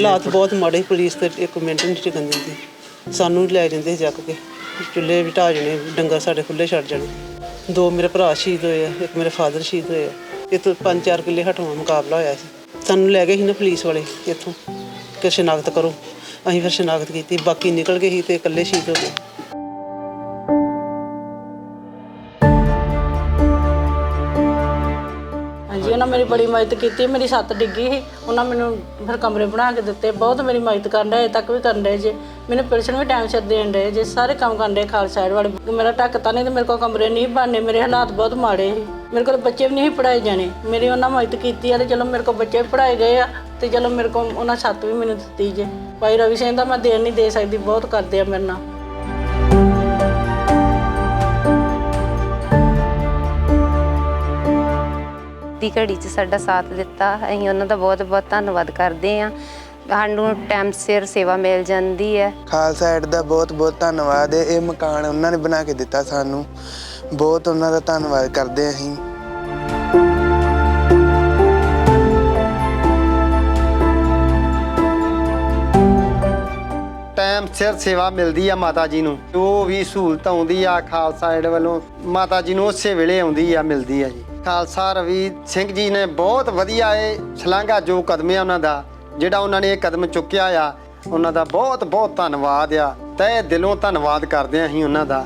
ਹਾਲਾਤ ਬਹੁਤ ਮਾੜੇ, ਪੁਲਿਸ ਤੇ ਇੱਕ ਮਿੰਟ ਨਹੀਂ ਟਿਕਣ ਦਿੰਦੀ। ਸਾਨੂੰ ਲੈ ਜਾਂਦੇ ਸੀ ਚੱਕ ਕੇ। ਚੁੱਲ੍ਹੇ ਵੀ ਢਾਹ ਜਾਣੇ, ਡੰਗਰ ਸਾਡੇ ਖੁੱਲੇ ਛੱਡ ਜਾਣੇ। ਦੋ ਮੇਰੇ ਭਰਾ ਸ਼ਹੀਦ ਹੋਏ ਆ, ਇੱਕ ਮੇਰੇ ਫਾਦਰ ਸ਼ਹੀਦ ਹੋਏ ਆ। ਇੱਥੋਂ ਤੋਂ ਪੰਜ ਚਾਰ ਕਿੱਲੇ ਹਟਵਾ ਮੁਕਾਬਲਾ ਹੋਇਆ ਸੀ। ਸਾਨੂੰ ਲੈ ਗਏ ਸੀ ਨਾ ਪੁਲਿਸ ਵਾਲੇ ਇੱਥੋਂ। ਕਿ ਸ਼ਨਾਖਤ ਕਰੋ। ਅਸੀਂ ਫਿਰ ਸ਼ਨਾਖਤ ਕੀਤੀ, ਬਾਕੀ ਨਿਕਲ ਗਏ ਸੀ ਤੇ ਇਕੱਲੇ ਸ਼ਹੀਦ ਹੋ ਗਏ। ਹਾਂਜੀ ਉਹਨਾਂ ਮੇਰੀ ਬੜੀ ਮਦਦ ਕੀਤੀ, ਮੇਰੀ ਛੱਤ ਡਿੱਗੀ ਸੀ। ਉਹਨਾਂ ਮੈਨੂੰ ਫਿਰ ਕਮਰੇ ਬਣਾ ਕੇ ਦਿੱਤੇ। ਬਹੁਤ ਮੇਰੀ ਮਦਦ ਕਰਨ ਡਏ, ਅਜੇ ਤੱਕ ਵੀ ਕਰਨ ਡਏ ਜੇ। ਮੈਨੂੰ ਪੈਨਸ਼ਨ ਵੀ ਟਾਈਮ ਸਿਰ ਦੇਣ ਡਏ ਜੇ। ਸਾਰੇ ਕੰਮ ਕਰਨ ਡਏ ਖਾਲਸਾ ਸਾਈਡ ਵਾਲੇ ਮੇਰਾ ਢੱਕਤਾ ਨਹੀਂ ਤੇ ਮੇਰੇ ਕੋਲ ਕਮਰੇ ਨਹੀਂ ਬਣਨੇ। ਮੇਰੇ ਹਾਲਾਤ ਬਹੁਤ ਮਾੜੇ ਸੀ। ਮੇਰੇ ਕੋਲ ਬੱਚੇ ਵੀ ਨਹੀਂ ਸੀ ਪੜਾਏ ਜਾਣੇ। ਮੇਰੀ ਉਹਨਾਂ ਮਦਦ ਕੀਤੀ ਆ ਤੇ ਚਲੋ ਮੇਰੇ ਕੋਲ ਬੱਚੇ ਵੀ ਪੜਾਏ ਗਏ ਆ ਤੇ ਚਲੋ ਮੇਰੇ ਕੋਲ ਉਹਨਾਂ ਛੱਤ ਵੀ ਮੈਨੂੰ ਦਿੱਤੀ ਜੇ। ਭਾਈ ਰਵੀ ਸਿੰਘ ਦਾ ਮੈਂ ਦੇਣ ਨਹੀਂ ਦੇ ਸਕਦੀ। ਬਹੁਤ ਕਰਦੇ ਆ ਮੇਰੇ ਨਾਲ। ਦੀ ਘੜੀ 'ਚ ਸਾਡਾ ਸਾਥ ਦਿੱਤਾ। ਅਸੀਂ ਉਹਨਾਂ ਦਾ ਬਹੁਤ ਬਹੁਤ ਧੰਨਵਾਦ ਕਰਦੇ ਹਾਂ। ਸਾਨੂੰ ਟਾਈਮ ਸਿਰ ਸੇਵਾ ਮਿਲ ਜਾਂਦੀ ਹੈ। ਖਾਲਸਾ ਏਡ ਦਾ ਬਹੁਤ ਬਹੁਤ ਧੰਨਵਾਦ ਹੈ। ਇਹ ਮਕਾਨ ਉਹਨਾਂ ਨੇ ਬਣਾ ਕੇ ਦਿੱਤਾ ਸਾਨੂੰ। ਬਹੁਤ ਉਹਨਾਂ ਦਾ ਧੰਨਵਾਦ ਕਰਦੇ ਹਾਂ ਅਸੀਂ। ਟਾਈਮ ਸਿਰ ਸੇਵਾ ਮਿਲਦੀ ਆ ਮਾਤਾ ਜੀ ਨੂੰ। ਜੋ ਵੀ ਸਹੂਲਤ ਆਉਂਦੀ ਆ ਖਾਲਸਾ ਏਡ ਵੱਲੋਂ ਮਾਤਾ ਜੀ ਨੂੰ ਉਸੇ ਵੇਲੇ ਆਉਂਦੀ ਆ ਮਿਲਦੀ ਆ ਜੀ। ਖਾਲਸਾ ਰਵੀ ਸਿੰਘ ਜੀ ਨੇ ਬਹੁਤ ਵਧੀਆ ਇਹ ਸ਼ਲਾਘਾ ਜੋ ਕਦਮ ਆ ਉਹਨਾਂ ਦਾ, ਜਿਹੜਾ ਉਹਨਾਂ ਨੇ ਇਹ ਕਦਮ ਚੁੱਕਿਆ ਆ, ਉਹਨਾਂ ਦਾ ਬਹੁਤ ਬਹੁਤ ਧੰਨਵਾਦ ਆ। ਤਹਿ ਦਿਲੋਂ ਧੰਨਵਾਦ ਕਰਦੇ ਆ ਅਸੀਂ ਉਹਨਾਂ ਦਾ।